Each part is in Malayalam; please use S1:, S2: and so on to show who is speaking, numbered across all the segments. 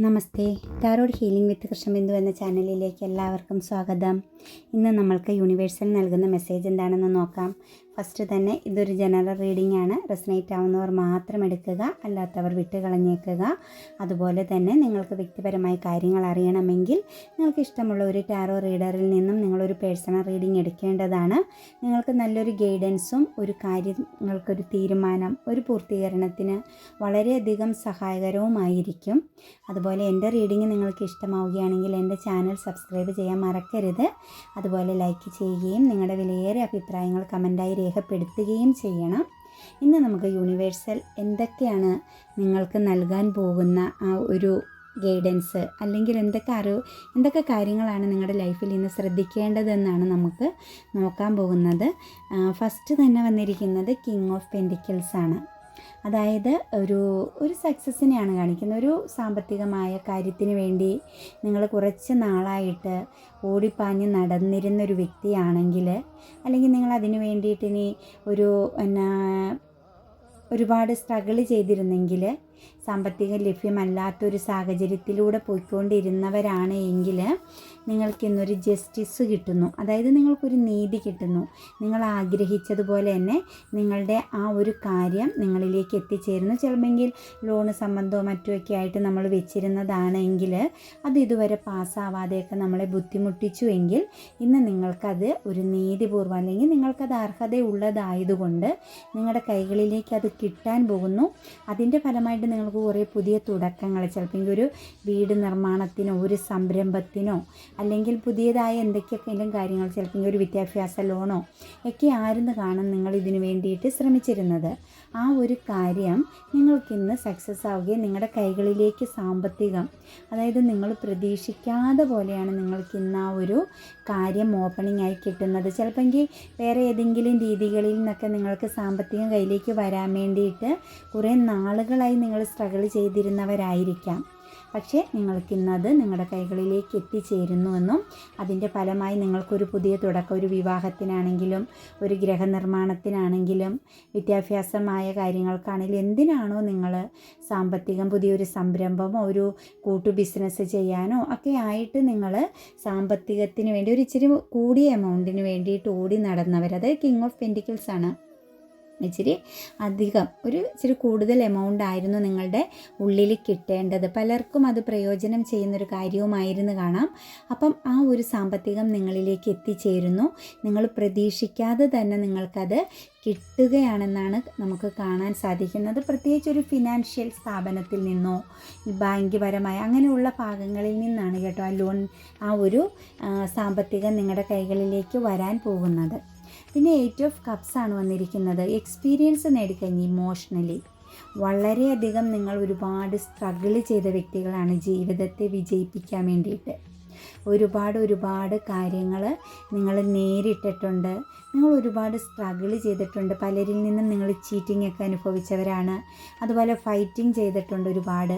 S1: Namaste. Tarot healing with Krishnabindu എന്ന ചാനലിലേക്ക് എല്ലാവർക്കും സ്വാഗതം. ഇന്ന് നമ്മൾക്ക് യൂണിവേഴ്സൽ നൽകുന്ന മെസ്സേജ് എന്താണെന്ന് നോക്കാം. ഫസ്റ്റ് തന്നെ ഇതൊരു ജനറൽ റീഡിംഗ് ആണ്. റെസനേറ്റ് ആവുന്നവർ മാത്രം എടുക്കുക അല്ലാത്തവർ വിട്ട് കളഞ്ഞേക്കുക അതുപോലെ തന്നെ നിങ്ങൾക്ക് വ്യക്തിപരമായ കാര്യങ്ങൾ അറിയണമെങ്കിൽ നിങ്ങൾക്ക് ഇഷ്ടമുള്ള ഒരു ടാറോ റീഡറിൽ നിന്നും നിങ്ങളൊരു പേഴ്സണൽ റീഡിംഗ് എടുക്കേണ്ടതാണ്. നിങ്ങൾക്ക് നല്ലൊരു ഗൈഡൻസും ഒരു കാര്യങ്ങൾക്കൊരു തീരുമാനം ഒരു പൂർത്തീകരണത്തിന് വളരെയധികം സഹായകരവുമായിരിക്കും. അതുപോലെ എന്റെ റീഡിംഗ് നിങ്ങൾക്ക് ഇഷ്ടമാവുകയാണെങ്കിൽ എന്റെ ചാനൽ സബ്സ്ക്രൈബ് ചെയ്യാൻ മറക്കരുത്. അതുപോലെ ലൈക്ക് ചെയ്യുകയും നിങ്ങളുടെ വിലയേറിയ അഭിപ്രായങ്ങൾ കമന്റായി രേഖപ്പെടുത്തുകയും ചെയ്യണം. ഇന്ന് നമുക്ക് യൂണിവേഴ്സൽ എന്തൊക്കെയാണ് നിങ്ങൾക്ക് നൽകാൻ പോകുന്ന ആ ഒരു ഗൈഡൻസ് അല്ലെങ്കിൽ എന്തൊക്കെ അറിവ് എന്തൊക്കെ കാര്യങ്ങളാണ് നിങ്ങളുടെ ലൈഫിൽ ഇന്ന് ശ്രദ്ധിക്കേണ്ടതെന്നാണ് നമുക്ക് നോക്കാൻ പോകുന്നത്. ഫസ്റ്റ് തന്നെ വന്നിരിക്കുന്നത് കിങ് ഓഫ് പെന്റിക്കിൾസ് ആണ്. അതായത് ഒരു ഒരു സക്സസ്സിനെയാണ് കാണിക്കുന്നത്. ഒരു സാമ്പത്തികമായ കാര്യത്തിന് വേണ്ടി നിങ്ങൾ കുറച്ച് നാളായിട്ട് ഓടിപ്പാഞ്ഞ് നടന്നിരുന്ന ഒരു വ്യക്തിയാണെങ്കിൽ അല്ലെങ്കിൽ നിങ്ങൾ അതിന് വേണ്ടിയിട്ട് ഇനി ഒരു എന്നാ ഒരുപാട് സ്ട്രഗിൾ ചെയ്തിരുന്നെങ്കിൽ സാമ്പത്തികം ലഭ്യമല്ലാത്തൊരു സാഹചര്യത്തിലൂടെ പോയിക്കൊണ്ടിരുന്നവരാണ് എങ്കിൽ നിങ്ങൾക്ക് ഇന്നൊരു ജസ്റ്റിസ് കിട്ടുന്നു. അതായത് നിങ്ങൾക്കൊരു നീതി കിട്ടുന്നു. നിങ്ങൾ ആഗ്രഹിച്ചതുപോലെ തന്നെ നിങ്ങളുടെ ആ ഒരു കാര്യം നിങ്ങളിലേക്ക് എത്തിച്ചേരുന്നു. ചിലപ്പോൾ ലോണ് സംബന്ധമോ മറ്റുമൊക്കെ ആയിട്ട് നമ്മൾ വെച്ചിരുന്നതാണെങ്കിൽ അത് ഇതുവരെ പാസ്സാവാതെയൊക്കെ നമ്മളെ ബുദ്ധിമുട്ടിച്ചു എങ്കിൽ ഇന്ന് നിങ്ങൾക്കത് ഒരു നീതിപൂർവം അല്ലെങ്കിൽ നിങ്ങൾക്കത് അർഹതയുള്ളതായതുകൊണ്ട് നിങ്ങളുടെ കൈകളിലേക്ക് അത് കിട്ടാൻ പോകുന്നു. അതിന്റെ ഫലമായിട്ട് നിങ്ങൾക്ക് കുറേ പുതിയ തുടക്കങ്ങൾ ചിലപ്പോൾ ഒരു വീട് നിർമ്മാണത്തിനോ ഒരു സംരംഭത്തിനോ അല്ലെങ്കിൽ പുതിയതായ എന്തൊക്കെയെങ്കിലും കാര്യങ്ങൾ ചിലപ്പോൾ ഒരു വിദ്യാഭ്യാസ ലോണോ ഒക്കെ ആയിരുന്നു കാണും നിങ്ങൾ ഇതിനു വേണ്ടിയിട്ട് ശ്രമിച്ചിരുന്നത്. ആ ഒരു കാര്യം നിങ്ങൾക്കിന്ന് സക്സസ് ആവുകയും നിങ്ങളുടെ കൈകളിലേക്ക് സാമ്പത്തികം. അതായത് നിങ്ങൾ പ്രതീക്ഷിക്കാതെ പോലെയാണ് നിങ്ങൾക്കിന്ന് ആ ഒരു കാര്യം ഓപ്പണിംഗ് ആയി കിട്ടുന്നത്. ചിലപ്പോൾ വേറെ ഏതെങ്കിലും രീതികളിൽ നിന്നൊക്കെ നിങ്ങൾക്ക് സാമ്പത്തികം കയ്യിലേക്ക് വരാൻ വേണ്ടിയിട്ട് കുറേ നാളുകളായി നിങ്ങൾ സ്ട്രഗിൾ ചെയ്തിരുന്നവരായിരിക്കാം. പക്ഷേ നിങ്ങൾക്കിന്നത് നിങ്ങളുടെ കൈകളിലേക്ക് എത്തിച്ചേരുന്നുവെന്നും അതിന്റെ ഫലമായി നിങ്ങൾക്കൊരു പുതിയ തുടക്കം ഒരു വിവാഹത്തിനാണെങ്കിലും ഒരു ഗ്രഹനിർമ്മാണത്തിനാണെങ്കിലും വിദ്യാഭ്യാസമായ കാര്യങ്ങൾക്കാണെങ്കിലും എന്തിനാണോ നിങ്ങൾ സാമ്പത്തികം പുതിയൊരു സംരംഭമോ ഒരു കൂട്ടു ബിസിനസ് ചെയ്യാനോ ഒക്കെ ആയിട്ട് നിങ്ങൾ സാമ്പത്തികത്തിന് വേണ്ടി ഒരു ഇച്ചിരി കൂടിയ എമൗണ്ടിന് വേണ്ടിയിട്ട് ഓടി നടന്നവർ. അതായത് കിങ് ഓഫ് പെന്റിക്കിൾസ് ആണ്. ഇച്ചിരി അധികം ഒരു ഇച്ചിരി കൂടുതൽ എമൗണ്ട് ആയിരുന്നു നിങ്ങളുടെ ഉള്ളിൽ കിട്ടേണ്ടത്. പലർക്കും അത് പ്രയോജനം ചെയ്യുന്നൊരു കാര്യവുമായിരുന്നു കാണാം. അപ്പം ആ ഒരു സാമ്പത്തികം നിങ്ങളിലേക്ക് എത്തിച്ചേരുന്നു. നിങ്ങൾ പ്രതീക്ഷിക്കാതെ തന്നെ നിങ്ങൾക്കത് കിട്ടുകയാണെന്നാണ് നമുക്ക് കാണാൻ സാധിക്കുന്നത്. പ്രത്യേകിച്ച് ഒരു ഫിനാൻഷ്യൽ സ്ഥാപനത്തിൽ നിന്നോ ബാങ്ക് പരമായ അങ്ങനെയുള്ള ഭാഗങ്ങളിൽ നിന്നാണ് കേട്ടോ ആ ലോൺ ആ ഒരു സാമ്പത്തികം നിങ്ങളുടെ കൈകളിലേക്ക് വരാൻ പോകുന്നത്. പിന്നെ എയ്റ്റ് ഓഫ് കപ്സ് ആണ് വന്നിരിക്കുന്നത്. എക്സ്പീരിയൻസ് നേടിക്കഴിഞ്ഞ് ഇമോഷണലി വളരെയധികം നിങ്ങൾ ഒരുപാട് സ്ട്രഗിൾ ചെയ്ത വ്യക്തികളാണ് ജീവിതത്തെ വിജയിപ്പിക്കാൻ വേണ്ടിയിട്ട്. ഒരുപാട് ഒരുപാട് കാര്യങ്ങൾ നിങ്ങൾ നേരിട്ടിട്ടുണ്ട്. നിങ്ങൾ ഒരുപാട് സ്ട്രഗിൾ ചെയ്തിട്ടുണ്ട്. പലരിൽ നിന്നും നിങ്ങൾ ചീറ്റിംഗ് ഒക്കെ അനുഭവിച്ചവരാണ്. അതുപോലെ ഫൈറ്റിംഗ് ചെയ്തിട്ടുണ്ട് ഒരുപാട്.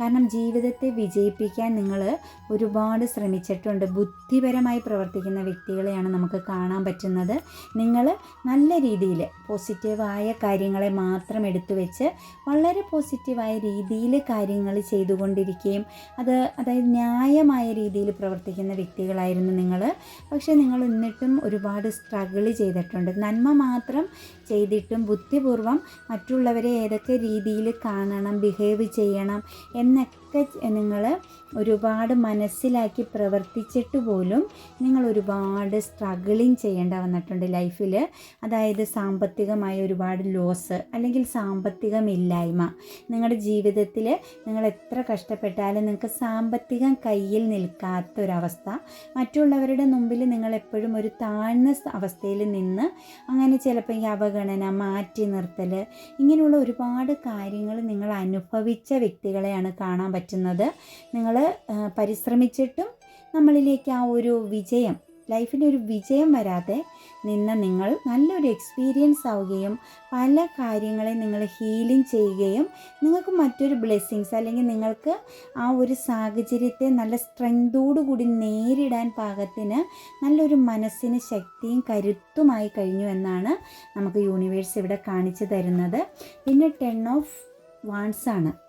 S1: കാരണം ജീവിതത്തെ വിജയിപ്പിക്കാൻ നിങ്ങൾ ഒരുപാട് ശ്രമിച്ചിട്ടുണ്ട്. ബുദ്ധിപരമായി പ്രവർത്തിക്കുന്ന വ്യക്തികളെയാണ് നമുക്ക് കാണാൻ പറ്റുന്നത്. നിങ്ങൾ നല്ല രീതിയിൽ പോസിറ്റീവായ കാര്യങ്ങളെ മാത്രം എടുത്തു വെച്ച് വളരെ പോസിറ്റീവായ രീതിയിൽ കാര്യങ്ങൾ ചെയ്തുകൊണ്ടിരിക്കുകയും അത് അതായത് ന്യായമായ രീതിയിൽ പ്രവർത്തിക്കുന്ന വ്യക്തികളായിരുന്നു നിങ്ങൾ. പക്ഷേ നിങ്ങൾ എന്നിട്ടും ഒരുപാട് സ്ട്രഗിൾ ചെയ്തിട്ടുണ്ട്. നന്മ മാത്രം ചെയ്തിട്ടും ബുദ്ധിപൂർവം മറ്റുള്ളവരെ ഏതൊക്കെ രീതിയിൽ കാണണം ബിഹേവ് ചെയ്യണം എന്നൊക്കെ നിങ്ങൾ ഒരുപാട് മനസ്സിലാക്കി പ്രവർത്തിച്ചിട്ട് പോലും നിങ്ങൾ ഒരുപാട് സ്ട്രഗിളിങ് ചെയ്യേണ്ട വന്നിട്ടുണ്ട് ലൈഫിൽ അതായത് സാമ്പത്തികമായ ഒരുപാട് ലോസ് അല്ലെങ്കിൽ സാമ്പത്തികമില്ലായ്മ നിങ്ങളുടെ ജീവിതത്തിൽ നിങ്ങൾ എത്ര കഷ്ടപ്പെട്ടാലും നിങ്ങൾക്ക് സാമ്പത്തികം കയ്യിൽ നിൽക്കാത്തൊരവസ്ഥ. മറ്റുള്ളവരുടെ മുമ്പിൽ നിങ്ങൾ എപ്പോഴും ഒരു താഴ്ന്ന അവസ്ഥയിൽ നിന്ന് അങ്ങനെ ചിലപ്പോൾ ഈ അവഗണന മാറ്റി നിർത്തൽ ഇങ്ങനെയുള്ള ഒരുപാട് കാര്യങ്ങൾ നിങ്ങൾ അനുഭവിച്ച വ്യക്തികളെയാണ് കാണാൻ പറ്റുന്നത്. നിങ്ങൾ പരിശ്രമിച്ചിട്ടും നമ്മളിലേക്ക് ആ ഒരു വിജയം ലൈഫിന്റെ ഒരു വിജയം വരാതെ നിന്ന നിങ്ങൾ നല്ലൊരു എക്സ്പീരിയൻസ് ആവുകയും പല കാര്യങ്ങളെ നിങ്ങൾ ഹീലിംഗ് ചെയ്യുകയും നിങ്ങൾക്ക് മറ്റൊരു ബ്ലെസ്സിങ്സ് അല്ലെങ്കിൽ നിങ്ങൾക്ക് ആ ഒരു സാഹചര്യത്തെ നല്ല സ്ട്രെങ്തോടു കൂടി നേരിടാൻ പാകത്തിന് നല്ലൊരു മനസ്സിന് ശക്തിയും കരുത്തുമായി കഴിഞ്ഞു എന്നാണ് നമുക്ക് യൂണിവേഴ്സ് ഇവിടെ കാണിച്ചു തരുന്നത്. പിന്നെ ടെൻ ഓഫ് വാൺസ് ആണ്.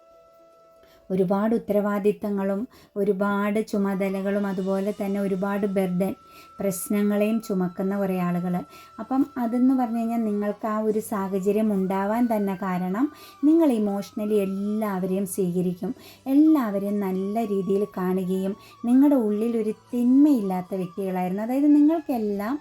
S1: ഒരുപാട് ഉത്തരവാദിത്തങ്ങളും ഒരുപാട് ചുമതലകളും അതുപോലെ തന്നെ ഒരുപാട് ബർഡൻ പ്രശ്നങ്ങളെയും ചുമക്കുന്ന കുറേ ആളുകൾ അപ്പം അതെന്ന് പറഞ്ഞു കഴിഞ്ഞാൽ നിങ്ങൾക്ക് ആ ഒരു സാഹചര്യം ഉണ്ടാവാൻ തന്നെ കാരണം നിങ്ങൾ ഇമോഷണലി എല്ലാവരെയും സ്വീകരിക്കും എല്ലാവരെയും നല്ല രീതിയിൽ കാണുകയും നിങ്ങളുടെ ഉള്ളിൽ ഒരു തിന്മയില്ലാത്ത വ്യക്തികളായിരുന്നു. അതായത് നിങ്ങൾക്കെല്ലാം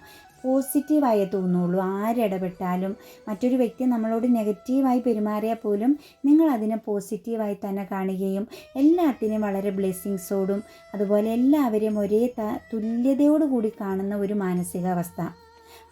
S1: പോസിറ്റീവായേ തോന്നുള്ളൂ. ആരിടപെട്ടാലും മറ്റൊരു വ്യക്തി നമ്മളോട് നെഗറ്റീവായി പെരുമാറിയാൽ പോലും നിങ്ങൾ അതിനെ പോസിറ്റീവായി തന്നെ കാണുകയും എല്ലാത്തിനെയും വളരെ ബ്ലെസ്സിങ്സോടും അതുപോലെ എല്ലാവരെയും ഒരേ തുല്യതയോടുകൂടി കാണുന്ന ഒരു മാനസികാവസ്ഥ.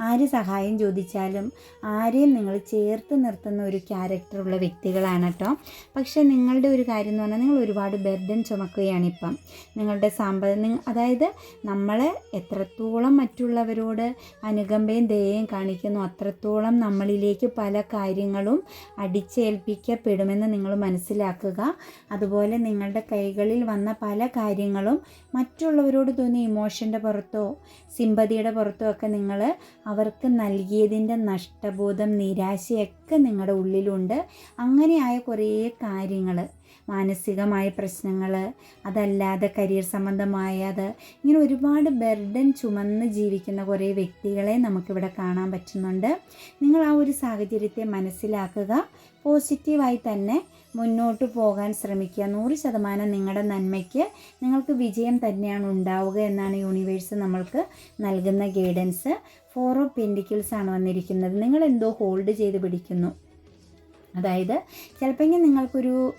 S1: ആര് സഹായം ചോദിച്ചാലും ആരെയും നിങ്ങൾ ചേർത്ത് നിർത്തുന്ന ഒരു ക്യാരക്ടറുള്ള വ്യക്തികളാണ് കേട്ടോ. പക്ഷേ നിങ്ങളുടെ ഒരു കാര്യം എന്ന് പറഞ്ഞാൽ നിങ്ങൾ ഒരുപാട് ബർഡൻ ചുമക്കുകയാണ് ഇപ്പം. നിങ്ങളുടെ സാമ്പത്തിക അതായത് നമ്മൾ എത്രത്തോളം മറ്റുള്ളവരോട് അനുകമ്പയും ദയയും കാണിക്കുന്നു അത്രത്തോളം നമ്മളിലേക്ക് പല കാര്യങ്ങളും അടിച്ചേൽപ്പിക്കപ്പെടുമെന്ന് നിങ്ങൾ മനസ്സിലാക്കുക. അതുപോലെ നിങ്ങളുടെ കൈകളിൽ വന്ന പല കാര്യങ്ങളും മറ്റുള്ളവരോട് തോന്നിയ ഇമോഷന്റെ പുറത്തോ സിമ്പതിയുടെ പുറത്തോ ഒക്കെ നിങ്ങൾ അവർക്ക് നൽകിയതിന്റെ നഷ്ടബോധം നിരാശയൊക്കെ നിങ്ങളുടെ ഉള്ളിലുണ്ട്. അങ്ങനെയായ കുറേ കാര്യങ്ങൾ മാനസികമായ പ്രശ്നങ്ങൾ അതല്ലാതെ കരിയർ സംബന്ധമായത് ഇങ്ങനെ ഒരുപാട് ബർഡൻ ചുമന്ന് ജീവിക്കുന്ന കുറേ വ്യക്തികളെ നമുക്കിവിടെ കാണാൻ പറ്റുന്നുണ്ട്. നിങ്ങൾ ആ ഒരു സാഹചര്യത്തെ മനസ്സിലാക്കുക. പോസിറ്റീവായി തന്നെ മുന്നോട്ട് പോകാൻ ശ്രമിക്കുക. നൂറ് ശതമാനം നിങ്ങളുടെ നന്മയ്ക്ക് നിങ്ങൾക്ക് വിജയം തന്നെയാണ് ഉണ്ടാവുക എന്നാണ് യൂണിവേഴ്സ് നമ്മൾക്ക് നൽകുന്ന ഗൈഡൻസ് ഫോർ ഓഫ് ആണ് വന്നിരിക്കുന്നത്. നിങ്ങൾ എന്തോ ഹോൾഡ് ചെയ്ത് പിടിക്കുന്നു. അതായത് ചിലപ്പോൾ നിങ്ങൾക്കൊരു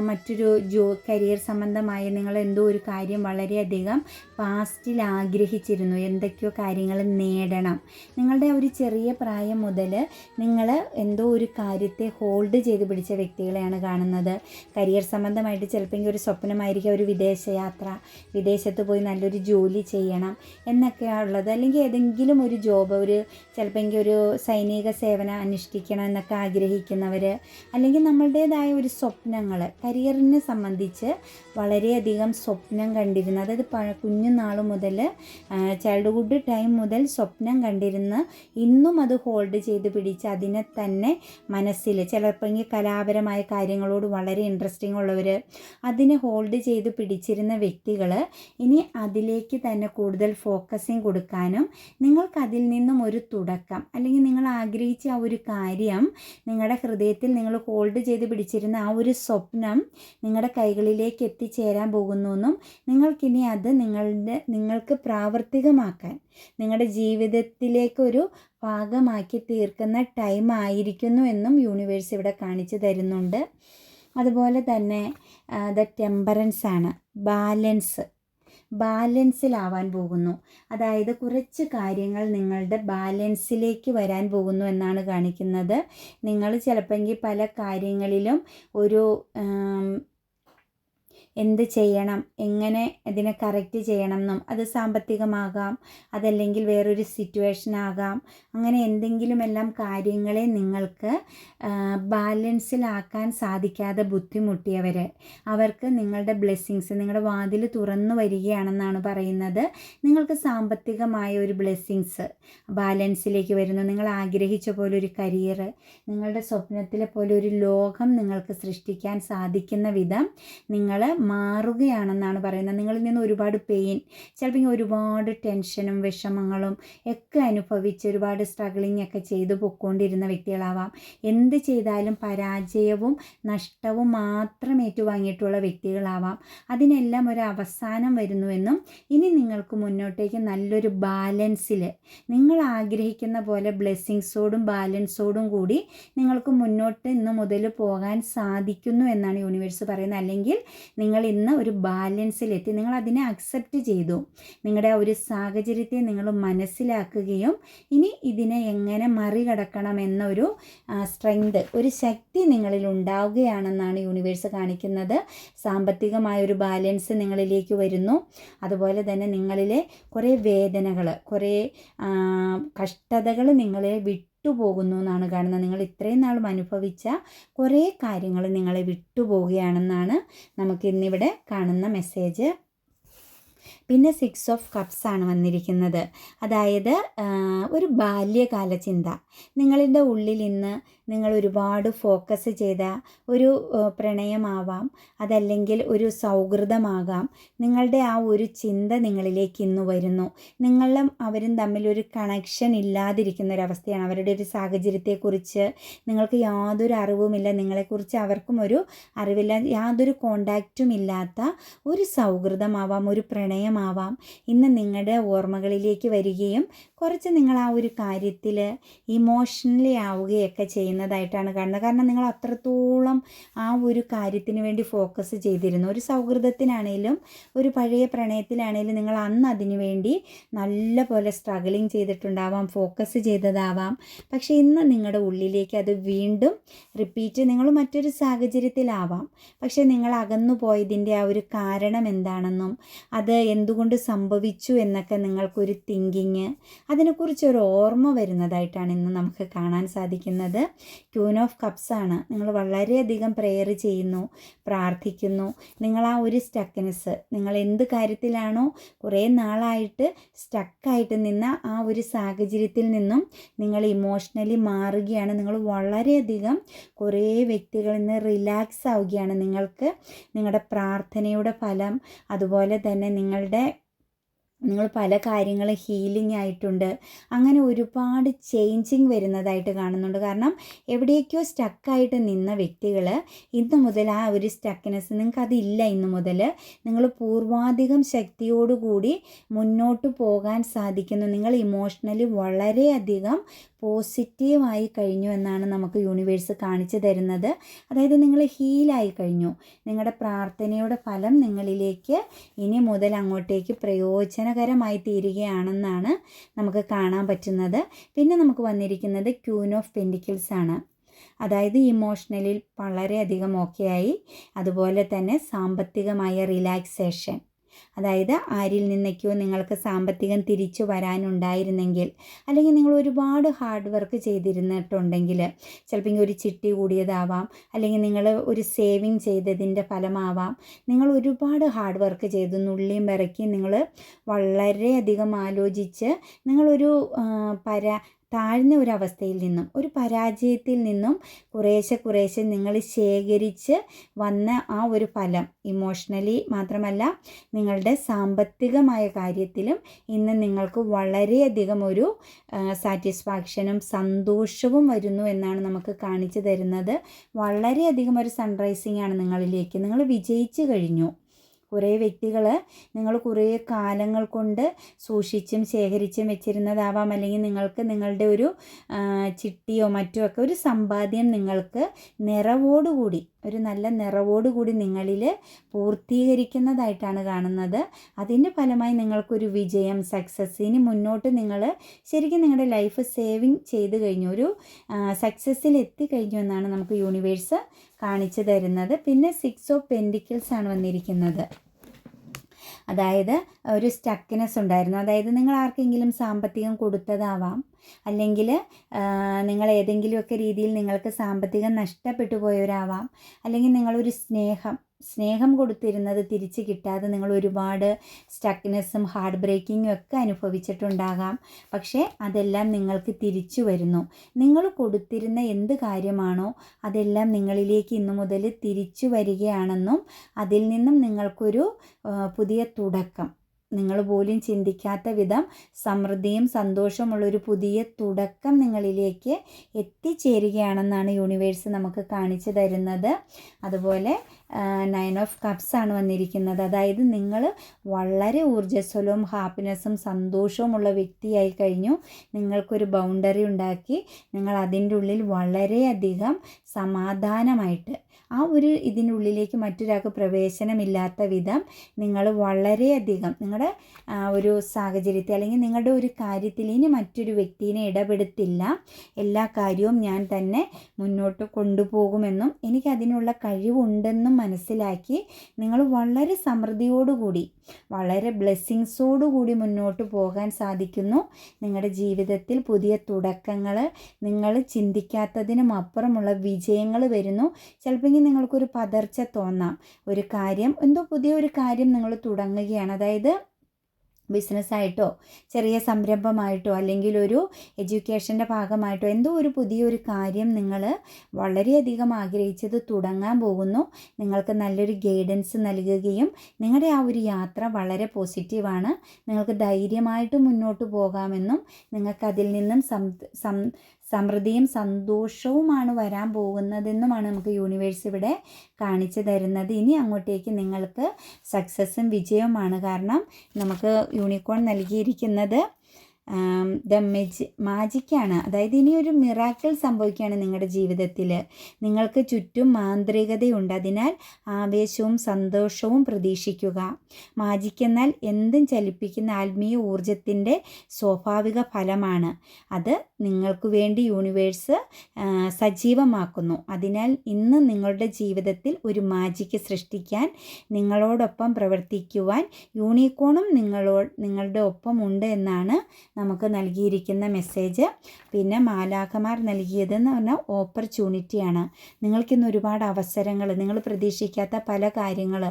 S1: മറ്റൊരു ജോ കരിയർ സംബന്ധമായ നിങ്ങൾ എന്തോ ഒരു കാര്യം വളരെയധികം പാസ്റ്റിൽ ആഗ്രഹിച്ചിരുന്നു. എന്തൊക്കെയോ കാര്യങ്ങൾ നേടണം. നിങ്ങളുടെ ഒരു ചെറിയ പ്രായം മുതൽ നിങ്ങൾ എന്തോ ഒരു കാര്യത്തെ ഹോൾഡ് ചെയ്ത് പിടിച്ച വ്യക്തികളെയാണ് കാണുന്നത്. കരിയർ സംബന്ധമായിട്ട് ചിലപ്പോൾ ഒരു സ്വപ്നമായിരിക്കും. ഒരു വിദേശയാത്ര വിദേശത്ത് പോയി നല്ലൊരു ജോലി ചെയ്യണം എന്നൊക്കെയുള്ളത് അല്ലെങ്കിൽ ഏതെങ്കിലും ഒരു ജോബ് ഒരു ചിലപ്പോൾ ഒരു സൈനിക സേവനം അനുഷ്ഠിക്കണം എന്നൊക്കെ ആഗ്രഹിക്കുന്നവർ അല്ലെങ്കിൽ നമ്മളുടേതായ ഒരു സ്വപ്നങ്ങൾ കരിയറിനെ സംബന്ധിച്ച് വളരെയധികം സ്വപ്നം കണ്ടിരുന്ന അതായത് പഴ കുഞ്ഞുനാൾ മുതൽ ചൈൽഡ്ഹുഡ് ടൈം മുതൽ സ്വപ്നം കണ്ടിരുന്ന ഇന്നും അത് ഹോൾഡ് ചെയ്ത് പിടിച്ച് അതിനെ തന്നെ മനസ്സിൽ ചിലപ്പോൾ കലാപരമായ കാര്യങ്ങളോട് വളരെ ഇൻട്രസ്റ്റിംഗ് ഉള്ളവർ അതിനെ ഹോൾഡ് ചെയ്ത് പിടിച്ചിരുന്ന വ്യക്തികൾ ഇനി അതിലേക്ക് തന്നെ കൂടുതൽ ഫോക്കസിങ് കൊടുക്കാനും നിങ്ങൾക്ക് അതിൽ നിന്നും ഒരു തുടക്കം അല്ലെങ്കിൽ നിങ്ങൾ ആഗ്രഹിച്ച ആ ഒരു കാര്യം നിങ്ങളുടെ ഹൃദയത്തിൽ നിങ്ങൾ ഹോൾഡ് ചെയ്ത് പിടിച്ചിരുന്ന ആ ഒരു സ്വപ്നം നിങ്ങളുടെ കൈകളിലേക്ക് എത്തിച്ചേരാൻ പോകുന്നു എന്നും നിങ്ങൾക്കിനി അത് നിങ്ങളുടെ നിങ്ങൾക്ക് പ്രാവർത്തികമാക്കാൻ നിങ്ങളുടെ ജീവിതത്തിലേക്കൊരു ഭാഗമാക്കി തീർക്കുന്ന ടൈം ആയിരിക്കുന്നു എന്നും യൂണിവേഴ്സ് ഇവിടെ കാണിച്ചു തരുന്നുണ്ട്. അതുപോലെ തന്നെ ദ ടെമ്പറൻസ് ആണ്. ബാലൻസ് ബാലൻസിലാവാൻ പോകുന്നു. അതായത് കുറച്ച് കാര്യങ്ങൾ നിങ്ങളുടെ ബാലൻസിലേക്ക് വരാൻ പോകുന്നു എന്നാണ് കാണിക്കുന്നത്. നിങ്ങൾ ചിലപ്പോൾ പല കാര്യങ്ങളിലും ഒരു എന്ത് ചെയ്യണം? എങ്ങനെ ഇതിനെ കറക്റ്റ് ചെയ്യണം എന്നും അത് സാമ്പത്തികമാകാം അതല്ലെങ്കിൽ വേറൊരു സിറ്റുവേഷൻ ആകാം. അങ്ങനെ എന്തെങ്കിലും എല്ലാം കാര്യങ്ങളെ നിങ്ങൾക്ക് ബാലൻസിലാക്കാൻ സാധിക്കാതെ ബുദ്ധിമുട്ടിയവർ അവർക്ക് നിങ്ങളുടെ ബ്ലെസ്സിങ്സ് നിങ്ങളുടെ വാതിൽ തുറന്നു വരികയാണെന്നാണ് പറയുന്നത്. നിങ്ങൾക്ക് സാമ്പത്തികമായ ഒരു ബ്ലെസ്സിങ്സ് ബാലൻസിലേക്ക് വരുന്നു. നിങ്ങൾ ആഗ്രഹിച്ച പോലെ ഒരു കരിയർ നിങ്ങളുടെ സ്വപ്നത്തിലെ പോലെ ഒരു ലോകം നിങ്ങൾക്ക് സൃഷ്ടിക്കാൻ സാധിക്കുന്ന വിധം നിങ്ങൾ മാറുകയാണെന്നാണ് പറയുന്നത്. നിങ്ങളിൽ നിന്ന് ഒരുപാട് പെയിൻ ചിലപ്പോൾ ഒരുപാട് ടെൻഷനും വിഷമങ്ങളും ഒക്കെ അനുഭവിച്ച് ഒരുപാട് സ്ട്രഗിളിംഗ് ഒക്കെ ചെയ്ത് പൊക്കോണ്ടിരുന്ന വ്യക്തികളാവാം. എന്ത് ചെയ്താലും പരാജയവും നഷ്ടവും മാത്രം ഏറ്റുവാങ്ങിയിട്ടുള്ള വ്യക്തികളാവാം. അതിനെല്ലാം ഒരു അവസാനം വരുന്നുവെന്നും ഇനി നിങ്ങൾക്ക് മുന്നോട്ടേക്ക് നല്ലൊരു ബാലൻസിൽ നിങ്ങൾ ആഗ്രഹിക്കുന്ന പോലെ ബ്ലെസ്സിങ്സോടും ബാലൻസോടും കൂടി നിങ്ങൾക്ക് മുന്നോട്ട് ഇന്ന് മുതൽ പോകാൻ സാധിക്കുന്നു എന്നാണ് യൂണിവേഴ്സ് പറയുന്നത്. അല്ലെങ്കിൽ നിങ്ങൾ ഇന്ന് ഒരു ബാലൻസിലെത്തി നിങ്ങൾ അതിനെ അക്സെപ്റ്റ് ചെയ്തു. നിങ്ങളുടെ ആ ഒരു സാഹചര്യത്തെ നിങ്ങൾ മനസ്സിലാക്കുകയും ഇനി ഇതിനെ എങ്ങനെ മറികടക്കണം എന്നൊരു സ്ട്രെങ്ത് ഒരു ശക്തി നിങ്ങളിൽ ഉണ്ടാവുകയാണെന്നാണ് യൂണിവേഴ്സ് കാണിക്കുന്നത്. സാമ്പത്തികമായ ഒരു ബാലൻസ് നിങ്ങളിലേക്ക് വരുന്നു. അതുപോലെ തന്നെ നിങ്ങളിലെ കുറേ വേദനകൾ കുറേ കഷ്ടതകൾ നിങ്ങളെ വിട്ടു വിട്ടുപോകുന്നു എന്നാണ് കാണുന്നത്. നിങ്ങൾ ഇത്രയും നാളും അനുഭവിച്ച കുറേ കാര്യങ്ങൾ നിങ്ങളെ വിട്ടുപോവുകയാണെന്നാണ് നമുക്ക് ഇന്നിവിടെ കാണുന്ന മെസ്സേജ് പിന്നെ സിക്സ് ഓഫ് കപ്സ് ആണ് വന്നിരിക്കുന്നത്. അതായത് ഒരു ബാല്യകാല ചിന്ത. നിങ്ങളുടെ ഉള്ളിൽ ഇന്ന് നിങ്ങൾ ഒരുപാട് ഫോക്കസ് ചെയ്ത ഒരു പ്രണയമാവാം അതല്ലെങ്കിൽ ഒരു സൗഹൃദമാകാം. നിങ്ങളുടെ ആ ഒരു ചിന്ത നിങ്ങളിലേക്ക് ഇന്ന് വരുന്നു. നിങ്ങളും അവരും തമ്മിൽ ഒരു കണക്ഷൻ ഇല്ലാതിരിക്കുന്ന ഒരവസ്ഥയാണ് അവരുടെ ഒരു സാഹചര്യത്തെക്കുറിച്ച് നിങ്ങൾക്ക് യാതൊരു അറിവുമില്ല. നിങ്ങളെക്കുറിച്ച് അവർക്കും ഒരു അറിവില്ല. യാതൊരു കോണ്ടാക്റ്റും ഇല്ലാത്ത ഒരു സൗഹൃദമാവാം ഒരു പ്രണയമാവാം ഇന്ന് നിങ്ങളുടെ ഓർമ്മകളിലേക്ക് വരികയും കുറച്ച് നിങ്ങൾ ആ ഒരു കാര്യത്തിൽ ഇമോഷണലി ആവുകയൊക്കെ ചെയ്യുന്നതായിട്ടാണ് കാണുന്നത്. കാരണം നിങ്ങൾ അത്രത്തോളം ആ ഒരു കാര്യത്തിന് വേണ്ടി ഫോക്കസ് ചെയ്തിരുന്നു. ഒരു സൗഹൃദത്തിനാണേലും ഒരു പഴയ പ്രണയത്തിലാണേലും നിങ്ങൾ അന്ന് അതിനു വേണ്ടി നല്ല പോലെ സ്ട്രഗിളിങ് ചെയ്തിട്ടുണ്ടാവാം ഫോക്കസ് ചെയ്തതാവാം. പക്ഷേ ഇന്ന് നിങ്ങളുടെ ഉള്ളിലേക്ക് അത് വീണ്ടും റിപ്പീറ്റ് നിങ്ങൾ മറ്റൊരു സാഹചര്യത്തിലാവാം. പക്ഷേ നിങ്ങൾ അകന്നു പോയതിന്റെ ആ ഒരു കാരണം എന്താണെന്നും അത് എന്തുകൊണ്ട് സംഭവിച്ചു എന്നൊക്കെ നിങ്ങൾക്കൊരു തിങ്കിങ് അതിനെക്കുറിച്ച് ഒരു ഓർമ്മ വരുന്നതായിട്ടാണ് ഇന്ന് നമുക്ക് കാണാൻ സാധിക്കുന്നത്. ക്യൂൻ ഓഫ് കപ്സ് ആണ്. നിങ്ങൾ വളരെയധികം പ്രെയർ ചെയ്യുന്നു പ്രാർത്ഥിക്കുന്നു. നിങ്ങൾ ആ ഒരു സ്റ്റക്നെസ് നിങ്ങൾ എന്ത് കാര്യത്തിലാണോ കുറേ നാളായിട്ട് സ്റ്റക്കായിട്ട് നിന്ന ആ ഒരു സാഹചര്യത്തിൽ നിന്നും നിങ്ങൾ ഇമോഷണലി മാറുകയാണ്. നിങ്ങൾ വളരെയധികം കുറേ വ്യക്തികളിൽ നിന്ന് റിലാക്സ് ആവുകയാണ്. നിങ്ങൾക്ക് നിങ്ങളുടെ പ്രാർത്ഥനയുടെ ഫലം അതുപോലെ തന്നെ നിങ്ങളുടെ നിങ്ങൾ പല കാര്യങ്ങളും ഹീലിംഗ് ആയിട്ടുണ്ട്. അങ്ങനെ ഒരുപാട് ചേഞ്ചിങ് വരുന്നതായിട്ട് കാണുന്നുണ്ട്. കാരണം എവിടേക്കോ സ്റ്റക്കായിട്ട് നിന്ന വ്യക്തികൾ ഇന്ന് മുതൽ ആ ഒരു സ്റ്റക്കിനെസ് നിങ്ങൾക്ക് അതില്ല ഇന്ന് മുതൽ. നിങ്ങൾ പൂർവാധികം ശക്തിയോടുകൂടി മുന്നോട്ട് പോകാൻ സാധിക്കുന്നു. നിങ്ങൾ ഇമോഷണലി വളരെയധികം പോസിറ്റീവായി കഴിഞ്ഞു എന്നാണ് നമുക്ക് യൂണിവേഴ്സ് കാണിച്ചു തരുന്നത്. അതായത് നിങ്ങൾ ഹീലായി കഴിഞ്ഞു. നിങ്ങളുടെ പ്രാർത്ഥനയുടെ ഫലം നിങ്ങളിലേക്ക് ഇനി മുതൽ അങ്ങോട്ടേക്ക് പ്രയോജനകരമായി തീരുകയാണെന്നാണ് നമുക്ക് കാണാൻ പറ്റുന്നത്. പിന്നെ നമുക്ക് വന്നിരിക്കുന്നത് ക്യൂൻ ഓഫ് പെൻഡിക്കിൾസ് ആണ്. അതായത് ഇമോഷണലിൽ വളരെയധികം ഓക്കെയായി അതുപോലെ തന്നെ സാമ്പത്തികമായ റിലാക്സേഷൻ അതായത് ആരിൽ നിന്നൊക്കെയോ നിങ്ങൾക്ക് സാമ്പത്തികം തിരിച്ചു വരാനുണ്ടായിരുന്നെങ്കിൽ അല്ലെങ്കിൽ നിങ്ങൾ ഒരുപാട് ഹാർഡ് വർക്ക് ചെയ്തിരുന്നിട്ടുണ്ടെങ്കിൽ ചിലപ്പോൾ ഒരു ചിട്ടി കൂടിയതാവാം അല്ലെങ്കിൽ നിങ്ങൾ ഒരു സേവിങ് ചെയ്തതിന്റെ ഫലമാവാം. നിങ്ങൾ ഒരുപാട് ഹാർഡ് വർക്ക് ചെയ്തു നുള്ളിയും വിറക്കി നിങ്ങൾ വളരെയധികം ആലോചിച്ച് നിങ്ങളൊരു പരാ താഴ്ന്ന ഒരു അവസ്ഥയിൽ നിന്നും ഒരു പരാജയത്തിൽ നിന്നും കുറേശ്ശെ കുറേശ്ശെ നിങ്ങൾ ശേഖരിച്ച് വന്ന ആ ഒരു ഫലം. ഇമോഷണലി മാത്രമല്ല നിങ്ങളുടെ സാമ്പത്തികമായ കാര്യത്തിലും ഇന്ന് നിങ്ങൾക്ക് വളരെയധികം ഒരു സാറ്റിസ്ഫാക്ഷനും സന്തോഷവും വരുന്നു എന്നാണ് നമുക്ക് കാണിച്ചു തരുന്നത്. വളരെയധികം ഒരു സൺറൈസിംഗ് ആണ് നിങ്ങളിലേക്ക്. നിങ്ങൾ വിജയിച്ചു കഴിഞ്ഞു. കുറേ വ്യക്തികൾ നിങ്ങൾ കുറേ കാലങ്ങൾ കൊണ്ട് സൂക്ഷിച്ചും ശേഖരിച്ചും വെച്ചിരുന്നതാവാം. അല്ലെങ്കിൽ നിങ്ങൾക്ക് നിങ്ങളുടെ ഒരു ചിട്ടിയോ മറ്റോ ഒക്കെ ഒരു സമ്പാദ്യം നിങ്ങൾക്ക് നിറവോടുകൂടി ഒരു നല്ല നിറവോടുകൂടി നിങ്ങളിൽ പൂർത്തീകരിക്കുന്നതായിട്ടാണ് കാണുന്നത്. അതിന്റെ ഫലമായി നിങ്ങൾക്കൊരു വിജയം സക്സസ് ഇനി മുന്നോട്ട് നിങ്ങൾ ശരിക്കും നിങ്ങളുടെ ലൈഫ് സേവിങ് ചെയ്ത് കഴിഞ്ഞു. ഒരു സക്സസ്സിൽ എത്തിക്കഴിഞ്ഞു എന്നാണ് നമുക്ക് യൂണിവേഴ്സ് കാണിച്ചു തരുന്നത്. പിന്നെ സിക്സ് ഓഫ് പെൻഡിക്കിൾസ് ആണ് വന്നിരിക്കുന്നത്. അതായത് ഒരു സ്റ്റക്കിനെസ് ഉണ്ടായിരുന്നു. അതായത് നിങ്ങൾ ആർക്കെങ്കിലും സാമ്പത്തികം കൊടുത്തതാവാം അല്ലെങ്കിൽ നിങ്ങൾ ഏതെങ്കിലുമൊക്കെ രീതിയിൽ നിങ്ങൾക്ക് സാമ്പത്തികം നഷ്ടപ്പെട്ടു പോയവരാവാം. അല്ലെങ്കിൽ നിങ്ങളൊരു സ്നേഹം സ്നേഹം കൊടുത്തിരുന്നത് തിരിച്ച് കിട്ടാതെ നിങ്ങൾ ഒരുപാട് സ്റ്റക്നെസ്സും ഹാർഡ് ബ്രേക്കിങ്ങും ഒക്കെ അനുഭവിച്ചിട്ടുണ്ടാകാം. പക്ഷേ അതെല്ലാം നിങ്ങൾക്ക് തിരിച്ചു വരുന്നു. നിങ്ങൾ കൊടുത്തിരുന്ന എന്ത് കാര്യമാണോ അതെല്ലാം നിങ്ങളിലേക്ക് ഇന്നു മുതൽ തിരിച്ചു വരികയാണെന്നും അതിൽ നിന്നും നിങ്ങൾക്കൊരു പുതിയ തുടക്കം. നിങ്ങൾ പോലും ചിന്തിക്കാത്ത വിധം സമൃദ്ധിയും സന്തോഷമുള്ള ഒരു പുതിയ തുടക്കം നിങ്ങളിലേക്ക് എത്തിച്ചേരുകയാണെന്നാണ് യൂണിവേഴ്സ് നമുക്ക് കാണിച്ചു തരുന്നത്. അതുപോലെ നയൻ ഓഫ് കപ്സ് ആണ് വന്നിരിക്കുന്നത്. അതായത് നിങ്ങൾ വളരെ ഊർജസ്വലവും ഹാപ്പിനെസ്സും സന്തോഷവുമുള്ള വ്യക്തിയായി കഴിഞ്ഞു. നിങ്ങൾക്കൊരു ബൗണ്ടറി ഉണ്ടാക്കി. നിങ്ങൾ അതിന്റെ ഉള്ളിൽ വളരെയധികം സമാധാനമായിട്ട് ആ ഒരു ഇതിനുള്ളിലേക്ക് മറ്റൊരാൾക്ക് പ്രവേശനമില്ലാത്ത വിധം നിങ്ങൾ വളരെയധികം നിങ്ങളുടെ ഒരു സാഹചര്യത്തെ അല്ലെങ്കിൽ നിങ്ങളുടെ ഒരു കാര്യത്തിൽ ഇനി മറ്റൊരു വ്യക്തിനെ ഇടപെടുത്തില്ല. എല്ലാ കാര്യവും ഞാൻ തന്നെ മുന്നോട്ട് കൊണ്ടുപോകുമെന്നും എനിക്കതിനുള്ള കഴിവുണ്ടെന്നും മനസ്സിലാക്കി നിങ്ങൾ വളരെ സമൃദ്ധിയോടുകൂടി വളരെ ബ്ലെസ്സിങ്സോടുകൂടി മുന്നോട്ട് പോകാൻ സാധിക്കുന്നു. നിങ്ങളുടെ ജീവിതത്തിൽ പുതിയ തുടക്കങ്ങൾ നിങ്ങൾ ചിന്തിക്കാത്തതിനും അപ്പുറമുള്ള വിജയങ്ങൾ വരുന്നു. ചിലപ്പോൾ നിങ്ങൾക്കൊരു പതർച്ച തോന്നാം. ഒരു കാര്യം എന്തോ പുതിയ ഒരു കാര്യം നിങ്ങൾ തുടങ്ങുകയാണ്. അതായത് ബിസിനസ്സായിട്ടോ ചെറിയ സംരംഭമായിട്ടോ അല്ലെങ്കിൽ ഒരു എഡ്യൂക്കേഷന്റെ ഭാഗമായിട്ടോ എന്തോ ഒരു പുതിയൊരു കാര്യം നിങ്ങൾ വളരെയധികം ആഗ്രഹിച്ചത് തുടങ്ങാൻ പോകുന്നു. നിങ്ങൾക്ക് നല്ലൊരു ഗൈഡൻസ് നൽകുകയും നിങ്ങളുടെ ആ ഒരു യാത്ര വളരെ പോസിറ്റീവാണ്. നിങ്ങൾക്ക് ധൈര്യമായിട്ട് മുന്നോട്ട് പോകാമെന്നും നിങ്ങൾക്കതിൽ നിന്നും സം സമൃദ്ധിയും സന്തോഷവുമാണ് വരാൻ പോകുന്നതെന്നുമാണ് നമുക്ക് യൂണിവേഴ്സ് ഇവിടെ കാണിച്ചു തരുന്നത്. ഇനി അങ്ങോട്ടേക്ക് നിങ്ങൾക്ക് സക്സസ്സും വിജയവുമാണ് കാരണം നമുക്ക് യൂണിക്കോൺ നൽകിയിരിക്കുന്നത്. ദ മെജ് മാജിക്കാണ്. അതായത് ഇനി ഒരു മിറാക്കിൾ സംഭവിക്കുകയാണ് നിങ്ങളുടെ ജീവിതത്തിൽ നിങ്ങൾക്ക് ചുറ്റും മാന്ത്രികതയുണ്ട്. അതിനാൽ ആവേശവും സന്തോഷവും പ്രതീക്ഷിക്കുക. മാജിക് എന്നാൽ എന്തും ചലിപ്പിക്കുന്ന ആത്മീയ ഊർജത്തിന്റെ സ്വാഭാവിക ഫലമാണ്. അത് നിങ്ങൾക്ക് വേണ്ടി യൂണിവേഴ്സ് സജീവമാക്കുന്നു. അതിനാൽ ഇന്ന് നിങ്ങളുടെ ജീവിതത്തിൽ ഒരു മാജിക്ക് സൃഷ്ടിക്കാൻ നിങ്ങളോടൊപ്പം പ്രവർത്തിക്കുവാൻ യൂണിക്കോണും നിങ്ങളോ നിങ്ങളുടെ ഒപ്പം ഉണ്ട് എന്നാണ് നമുക്ക് നൽകിയിരിക്കുന്ന മെസ്സേജ് പിന്നെ മാലാഖമാർ നൽകിയതെന്ന് പറഞ്ഞാൽ ഓപ്പർച്യൂണിറ്റിയാണ് നിങ്ങൾക്കിന്ന് ഒരുപാട് അവസരങ്ങൾ നിങ്ങൾ പ്രതീക്ഷിക്കാത്ത പല കാര്യങ്ങൾ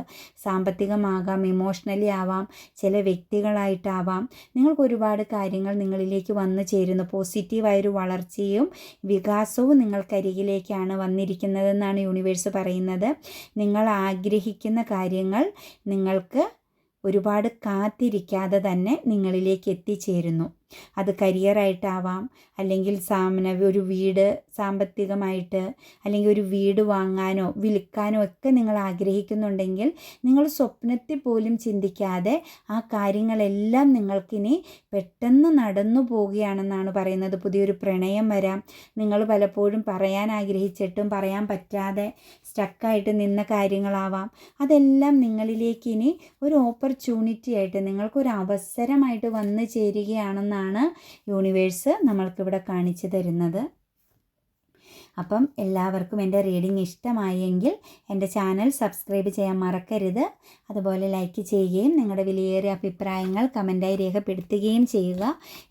S1: സാമ്പത്തികമാകാം ഇമോഷണലി ആവാം ചില വ്യക്തികളായിട്ടാവാം. നിങ്ങൾക്ക് ഒരുപാട് കാര്യങ്ങൾ നിങ്ങളിലേക്ക് വന്നു ചേരുന്നു. പോസിറ്റീവായൊരു വളർച്ചയും വികാസവും നിങ്ങൾക്കരികിലേക്കാണ് വന്നിരിക്കുന്നതെന്നാണ് യൂണിവേഴ്സ് പറയുന്നത്. നിങ്ങൾ ആഗ്രഹിക്കുന്ന കാര്യങ്ങൾ നിങ്ങൾക്ക് ഒരുപാട് കാത്തിരിക്കാതെ തന്നെ നിങ്ങളിലേക്ക് എത്തിച്ചേരുന്നു. അത് കരിയറായിട്ടാവാം അല്ലെങ്കിൽ സാമന ഒരു വീട് സാമ്പത്തികമായിട്ട് അല്ലെങ്കിൽ ഒരു വീട് വാങ്ങാനോ വിൽക്കാനോ ഒക്കെ നിങ്ങൾ ആഗ്രഹിക്കുന്നുണ്ടെങ്കിൽ നിങ്ങൾ സ്വപ്നത്തിൽ പോലും ചിന്തിക്കാതെ ആ കാര്യങ്ങളെല്ലാം നിങ്ങൾക്കിനി പെട്ടെന്ന് നടന്നു പോവുകയാണെന്നാണ് പറയുന്നത്. പുതിയൊരു പ്രണയം വരാം. നിങ്ങൾ പലപ്പോഴും പറയാൻ ആഗ്രഹിച്ചിട്ടും പറയാൻ പറ്റാതെ സ്റ്റക്കായിട്ട് നിന്ന കാര്യങ്ങളാവാം. അതെല്ലാം നിങ്ങളിലേക്ക് ഇനി ഒരു ഓപ്പർച്യൂണിറ്റി ആയിട്ട് നിങ്ങൾക്കൊരു അവസരമായിട്ട് വന്നു ചേരുകയാണെന്നാണ് ആണ് യൂണിവേഴ്സ് നമ്മൾക്കിവിടെ കാണിച്ചു തരുന്നത്. അപ്പം എല്ലാവർക്കും എന്റെ റീഡിംഗ് ഇഷ്ടമായെങ്കിൽ എന്റെ ചാനൽ സബ്സ്ക്രൈബ് ചെയ്യാൻ മറക്കരുത്. അതുപോലെ ലൈക്ക് ചെയ്യുകയും നിങ്ങളുടെ വിലയേറിയ അഭിപ്രായങ്ങൾ കമന്റായി രേഖപ്പെടുത്തുകയും ചെയ്യുക.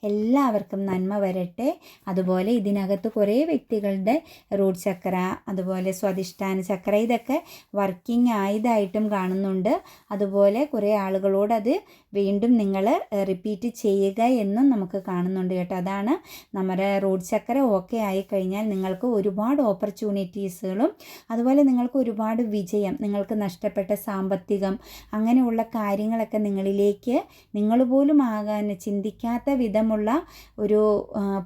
S1: എല്ലാവർക്കും നന്മ വരട്ടെ. അതുപോലെ ഇതിനകത്ത് കുറേ വ്യക്തികളുടെ റൂട്ട് ചക്ര അതുപോലെ സ്വാധിഷ്ഠാന ചക്ര ഇതൊക്കെ വർക്കിംഗ് ആയതായിട്ടും കാണുന്നുണ്ട്. അതുപോലെ കുറേ ആളുകളോട് അത് വീണ്ടും നിങ്ങൾ റിപ്പീറ്റ് ചെയ്യുക എന്നും നമുക്ക് കാണുന്നുണ്ട് കേട്ടോ. അതാണ് നമ്മുടെ റോഡ് ചക്കര ഓക്കെ ആയിക്കഴിഞ്ഞാൽ നിങ്ങൾക്ക് ഒരുപാട് ഓപ്പർച്യൂണിറ്റീസുകളും അതുപോലെ നിങ്ങൾക്ക് ഒരുപാട് വിജയം നിങ്ങൾക്ക് നഷ്ടപ്പെട്ട സാമ്പത്തികം അങ്ങനെയുള്ള കാര്യങ്ങളൊക്കെ നിങ്ങളിലേക്ക് നിങ്ങൾ പോലും ആകാൻ ചിന്തിക്കാത്ത വിധമുള്ള ഒരു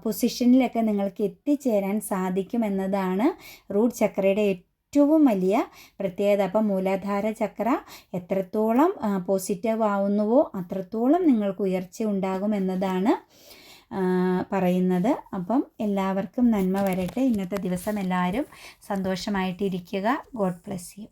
S1: പൊസിഷനിലൊക്കെ നിങ്ങൾക്ക് എത്തിച്ചേരാൻ സാധിക്കും സാധിക്കുമെന്നതാണ് റൂട്ട് ചക്രയുടെ ഏറ്റവും വലിയ പ്രത്യേകത. അപ്പം മൂലാധാര ചക്ര എത്രത്തോളം പോസിറ്റീവ് ആവുന്നുവോ അത്രത്തോളം നിങ്ങൾക്ക് ഉയർച്ച ഉണ്ടാകും എന്നതാണ് പറയുന്നത്. അപ്പം എല്ലാവർക്കും നന്മ വരട്ടെ. ഇന്നത്തെ ദിവസം എല്ലാവരും സന്തോഷമായിട്ടിരിക്കുക. God bless you